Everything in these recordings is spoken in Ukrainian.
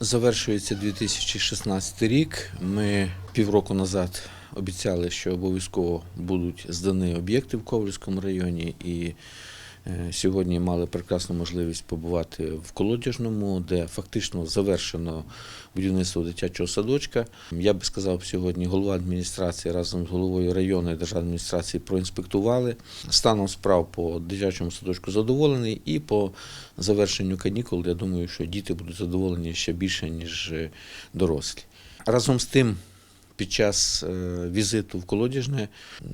Завершується 2016 рік. Ми півроку назад обіцяли, що обов'язково будуть здані об'єкти в Ковальському районі. І сьогодні мали прекрасну можливість побувати в Колодяжному, де фактично завершено будівництво дитячого садочка. Я би сказав, сьогодні голова адміністрації разом з головою районної державної адміністрації проінспектували. Станом справ по дитячому садочку задоволений і по завершенню канікул, я думаю, що діти будуть задоволені ще більше, ніж е, дорослі. Разом з тим, під час е, візиту в Колодяжне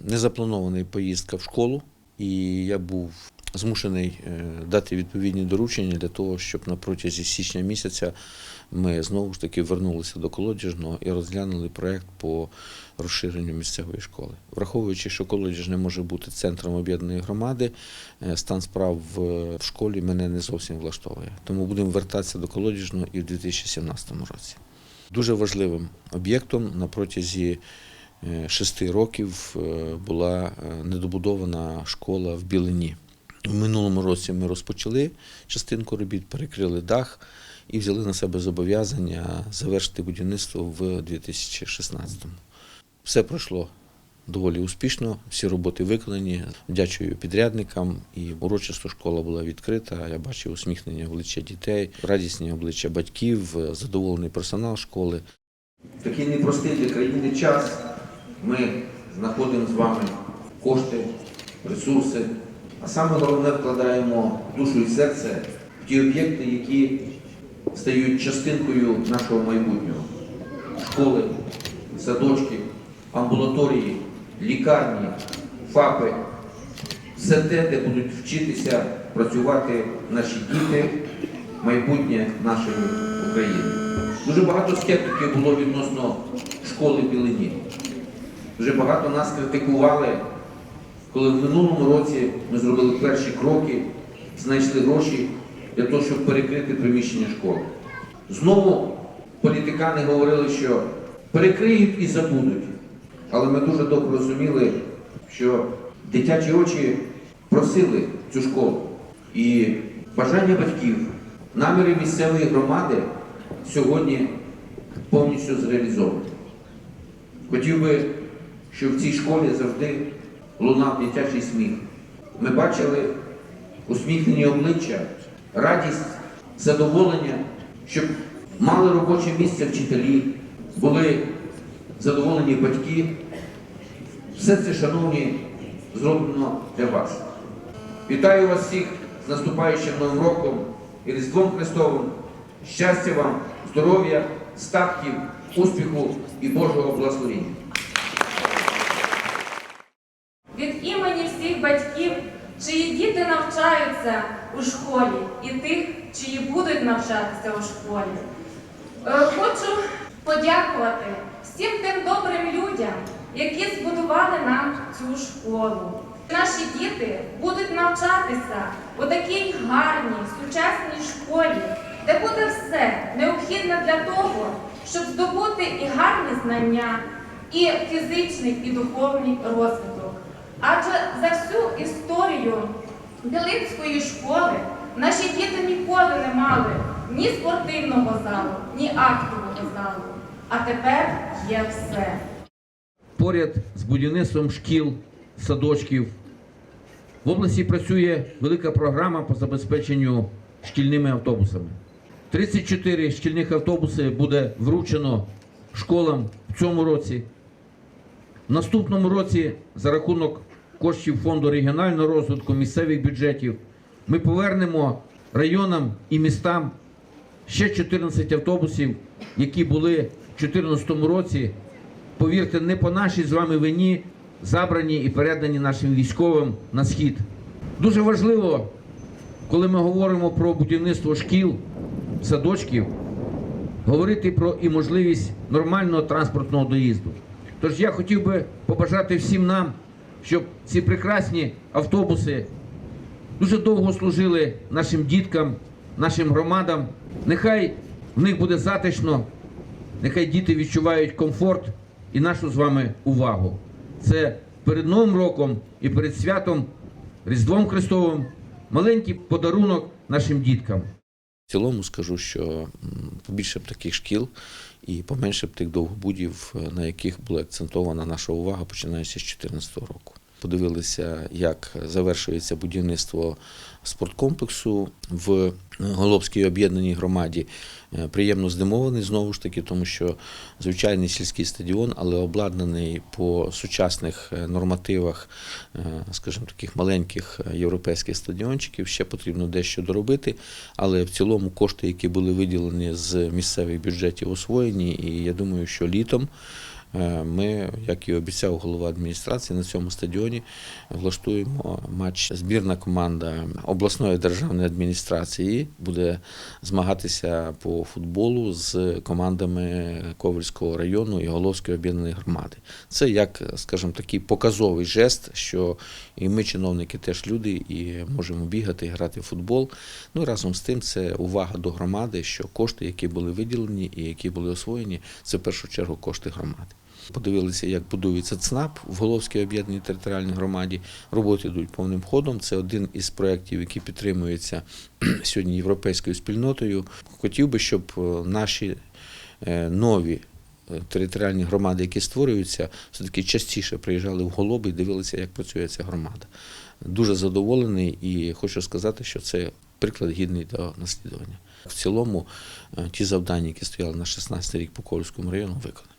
не запланована поїздка в школу, і я був змушений е, дати відповідні доручення для того, щоб на протязі січня місяця ми знову ж таки вернулися до Колодяжного і розглянули проект по розширенню місцевої школи. Враховуючи, що Колодяж не може бути центром об'єднаної громади, е, стан справ в, школі мене не зовсім влаштовує. Тому будемо вертатися до Колодяжного і в 2017 році. Дуже важливим об'єктом на протязі е, шести років була недобудована школа в Білині. В минулому році ми розпочали частинку робіт, перекрили дах і взяли на себе зобов'язання завершити будівництво в 2016 му Все пройшло доволі успішно, всі роботи виконані. Дякую підрядникам, і урочисто школа була відкрита. Я бачив усміхнення обличчя дітей, радісні обличчя батьків, задоволений персонал школи. В такий непростий для країни час ми знаходимо з вами кошти, ресурси, а саме головне вкладаємо душу і серце в ті об'єкти, які стають частинкою нашого майбутнього. Школи, садочки, амбулаторії, лікарні, ФАПи. Все те, де будуть вчитися працювати наші діти, майбутнє нашої України. Дуже багато скептиків було відносно школи Білині. Дуже багато нас критикували, коли в минулому році ми зробили перші кроки, знайшли гроші для того, щоб перекрити приміщення школи. Знову політикани говорили, що перекриють і забудуть. Але ми дуже добре розуміли, що дитячі очі просили цю школу. І бажання батьків, наміри місцевої громади сьогодні повністю зреалізовані. Хотів би, щоб в цій школі завжди лунав дитячий сміх. Ми бачили усміхнені обличчя, радість, задоволення, щоб мали робоче місце вчителі, були задоволені батьки. Все це, шановні, зроблено для вас. Вітаю вас всіх з наступаючим Новим роком і Різдвом Христовим. Щастя вам, здоров'я, статків, успіху і Божого благословення. від імені всіх батьків, чиї діти навчаються у школі, і тих, чиї будуть навчатися у школі. Е, Хочу подякувати всім тим добрим людям, які збудували нам цю школу. Наші діти будуть навчатися у такій гарній, сучасній школі, де буде все необхідне для того, щоб здобути і гарні знання, і фізичний, і духовний розвиток. Адже за всю історію Білинської школи наші діти ніколи не мали ні спортивного залу, ні актового залу. А тепер є все. Поряд з будівництвом шкіл, садочків в області працює велика програма по забезпеченню шкільними автобусами. 34 шкільних автобуси буде вручено школам в цьому році. В наступному році за рахунок коштів фонду регіонального розвитку місцевих бюджетів ми повернемо районам і містам ще 14 автобусів, які були в 2014 році. Повірте, не по нашій з вами вині забрані і передані нашим військовим на схід. Дуже важливо, коли ми говоримо про будівництво шкіл, садочків, говорити про і можливість нормального транспортного доїзду. Тож я хотів би побажати всім нам, щоб ці прекрасні автобуси дуже довго служили нашим діткам, нашим громадам. Нехай в них буде затишно, нехай діти відчувають комфорт і нашу з вами увагу. Це перед Новим роком і перед святом Різдвом Христовим маленький подарунок нашим діткам. Цілому скажу, що побільше б таких шкіл і поменше б тих довгобудів, е, на яких була акцентована наша увага, починаючи з 2014 року. Подивилися, як завершується будівництво спорткомплексу в Голобській об'єднаній громаді. Е, Приємно здивований знову ж таки, тому що звичайний сільський стадіон, але обладнаний по сучасних е, нормативах, е, скажімо, таких маленьких європейських стадіончиків. Ще потрібно дещо доробити, але в цілому кошти, які були виділені з місцевих бюджетів, освоєні, і я думаю, що літом. Е, Ми, як і обіцяв голова адміністрації, на цьому стадіоні влаштуємо матч. Збірна команда обласної державної адміністрації буде змагатися по футболу з командами Ковальського району і Головської об'єднаної громади. Це як, скажімо, такий показовий жест, що і ми, чиновники, теж люди, і можемо бігати і грати в футбол. Ну і разом з тим це увага до громади, що кошти, які були виділені і які були освоєні, це в першу чергу кошти громади. Подивилися, як будується ЦНАП в Головській об'єднаній територіальній громаді. Роботи йдуть повним ходом. Це один із проєктів, який підтримується сьогодні європейською спільнотою. Хотів би, щоб е, наші е, нові е, територіальні громади, які створюються, все-таки частіше приїжджали в Голоби і дивилися, як працює ця громада. Дуже задоволений і хочу сказати, що це приклад гідний до наслідування. В цілому, ті завдання, які стояли на 16 рік по Ковальському району, виконані.